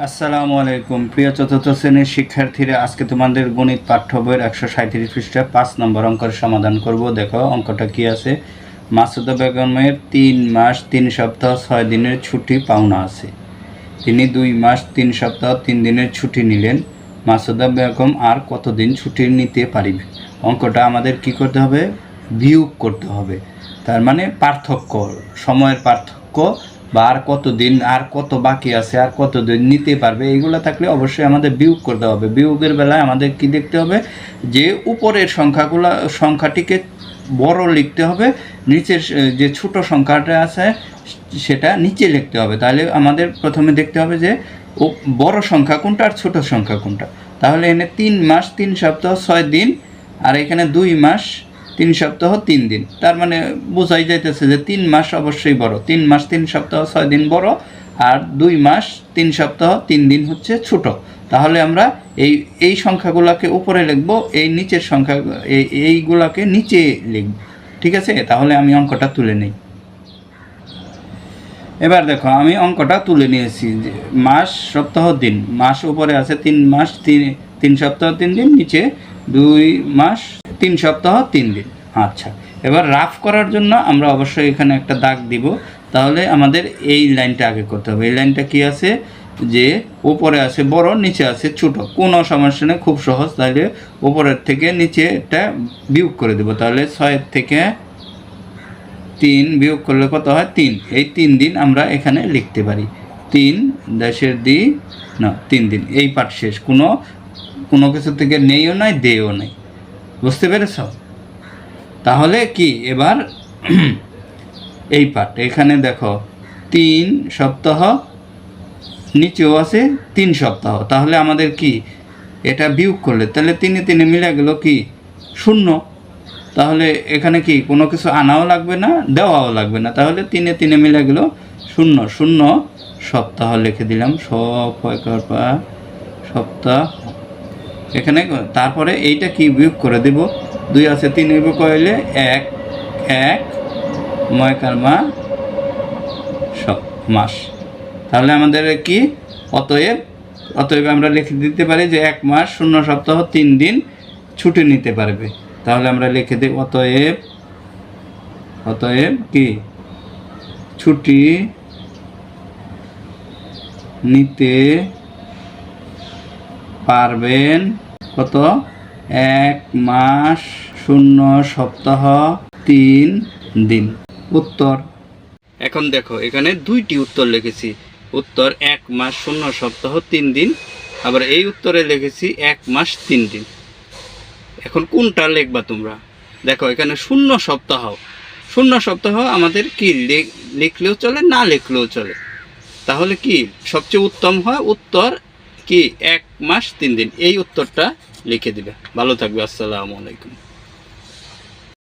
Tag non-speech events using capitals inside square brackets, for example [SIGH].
আসসালামু আলাইকুম। প্রিয় চতুর্থ শ্রেণির শিক্ষার্থীরা, আজকে তোমাদের গণিত পাঠ্য বইয়ের একশো সাঁত্রিশ পৃষ্ঠা, পাঁচ নম্বর অঙ্কের সমাধান করব। দেখো, অঙ্কটা কি আছে? মাসুদা বেগমের তিন মাস, তিন সপ্তাহ, ছয় দিনের ছুটি পাওনা আছে। তিনি দুই মাস, তিন সপ্তাহ, তিন দিনের ছুটি নিলেন। মাসুদা বেগম আর কতদিন ছুটি নিতে পারিবে? অঙ্কটা আমাদের কি করতে হবে? বিয়োগ করতে হবে। তার মানে পার্থক্য, সময়ের পার্থক্য বা আর কতদিন, আর কত বাকি আছে, আর কতদিন নিতে পারবে এইগুলো থাকলে অবশ্যই আমাদের বিয়োগ করতে হবে। বিয়োগের বেলায় আমাদের কি দেখতে হবে? যে উপরের সংখ্যাগুলো, সংখ্যাটিকে বড় লিখতে হবে, নিচের যে ছোট সংখ্যাটা আছে, সেটা নিচে লিখতে হবে। তাহলে আমাদের প্রথমে দেখতে হবে যে, ও, বড় সংখ্যা কোনটা আর ছোট সংখ্যা কোনটা? তাহলে এখানে তিন মাস, তিন সপ্তাহ, ছয় দিন, আর এখানে দুই মাস তিন সপ্তাহ, তিন দিন। তার মানে বোঝাই যাইতেছে যে তিন মাস অবশ্যই বড়। তিন মাস, তিন সপ্তাহ, ছয় দিন বড় আর দুই মাস, তিন সপ্তাহ, তিন দিন হচ্ছে ছোট। তাহলে আমরা এই এই সংখ্যাগুলোকে উপরে লিখব, এই নিচের সংখ্যা, এই, এইগুলাকে নিচে লিখব। ঠিক আছে? তাহলে আমি অঙ্কটা তুলে নিই। এবার দেখো, আমি অঙ্কটা তুলে নিয়েছি মাস, সপ্তাহ, দিন। মাস উপরে আছে তিন মাস, তিন তিন সপ্তাহ, তিন দিন, নিচে দুই মাস তিন সপ্তাহ, তিন দিন। আচ্ছা এবার রাফ করার জন্য আমরা অবশ্যই এখানে একটা দাগ দিব। তাহলে আমাদের এই লাইনটা আগে করতে হবে। এই লাইনটা কি আছে? যে ওপরে আছে বড়, নিচে আছে ছোট। কোনো সমস্যা নেই, খুব সহজ। তাহলে ওপরের থেকে নিচে এটা বিয়োগ করে দেবো। তাহলে ছয়ের থেকে তিন বিয়োগ করলে কত হয়? তিন। এই তিন দিন আমরা এখানে লিখতে পারি। তিন দেশের দি, না, তিন দিন। এই পাঠ শেষ। কোনো কোনো কিছু থেকে নেইও নাই দেও নাই। বুঝতে পেরেছ? তাহলে কি, এবার [CLEARS THROAT] এই পাঠ। এখানে দেখো, তিন সপ্তাহ, নিচেও আছে তিন সপ্তাহ। তাহলে আমাদের কি, এটা বিয়োগ করলে, তাহলে তিনে তিনে মিলে গেল কি, শূন্য। তাহলে এখানে কি, কোনো কিছু আনাও লাগবে না, দেওয়াও লাগবে না। তাহলে তিনে তিনে মিলে গেল শূন্য। শূন্য সপ্তাহ লিখে দিলাম। সপা সপ্তাহ এখানে তারপরে এইটা কি বিয়োগ করে দেব? দুই আছে, তিন বিয়োগ করলে এক এক, ময় কারমা সব মাস। তাহলে আমাদের কি? অতএব অতএব আমরা লিখে দিতে পারি যে এক মাস, শূন্য সপ্তাহ, তিন দিন ছুটি নিতে পারবে। তাহলে আমরা লিখে দিই অতএব অতএব কি? ছুটি নিতে পারবেন কত? এক মাস, শূন্য, সপ্তাহ, তিন দিন। উত্তর। এখন দেখো, এখানে দুইটি উত্তর লিখেছি। উত্তর, এক মাস, শূন্য, সপ্তাহ, তিন দিন। আবার এই উত্তরে লিখেছি, এক মাস, তিন দিন। এখন কোনটা লিখবা তোমরা? দেখো, এখানে শূন্য সপ্তাহ। শূন্য সপ্তাহ আমাদের কি লিখলেও চলে, না লিখলেও চলে? তাহলে কি সবচেয়ে উত্তম হয়? উত্তর কি? এক মাস তিন দিন। এই উত্তরটা লিখে দিবে। ভালো থাকবে আসসালামু আলাইকুম।